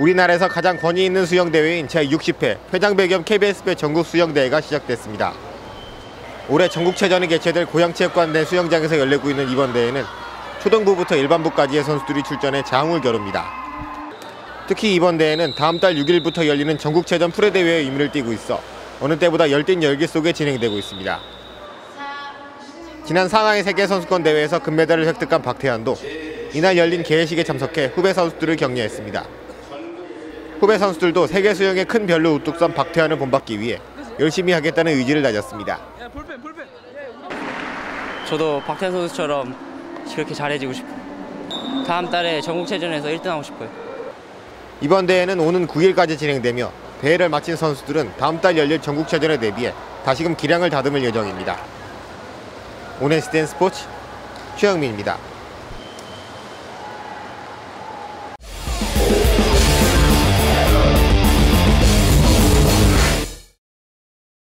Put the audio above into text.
우리나라에서 가장 권위 있는 수영대회인 제60회 회장배 겸 KBS배 전국 수영대회가 시작됐습니다. 올해 전국체전이 개최될 고양체육관 내 수영장에서 열리고 있는 이번 대회는 초등부부터 일반부까지의 선수들이 출전해 장을 겨룹니다. 특히 이번 대회는 다음 달 6일부터 열리는 전국체전 프레대회의 의미를 띠고 있어 어느 때보다 열띤 열기 속에 진행되고 있습니다. 지난 상하이 세계선수권 대회에서 금메달을 획득한 박태환도 이날 열린 개회식에 참석해 후배 선수들을 격려했습니다. 후배 선수들도 세계 수영의 큰 별로 우뚝 선 박태환을 본받기 위해 열심히 하겠다는 의지를 다졌습니다. 저도 박태환 선수처럼 그렇게 잘해지고 싶고 다음 달에 전국체전에서 1등하고 싶어요. 이번 대회는 오는 9일까지 진행되며 대회를 마친 선수들은 다음 달 열릴 전국체전에 대비해 다시금 기량을 다듬을 예정입니다. 오네스텐 스포츠 최영민입니다.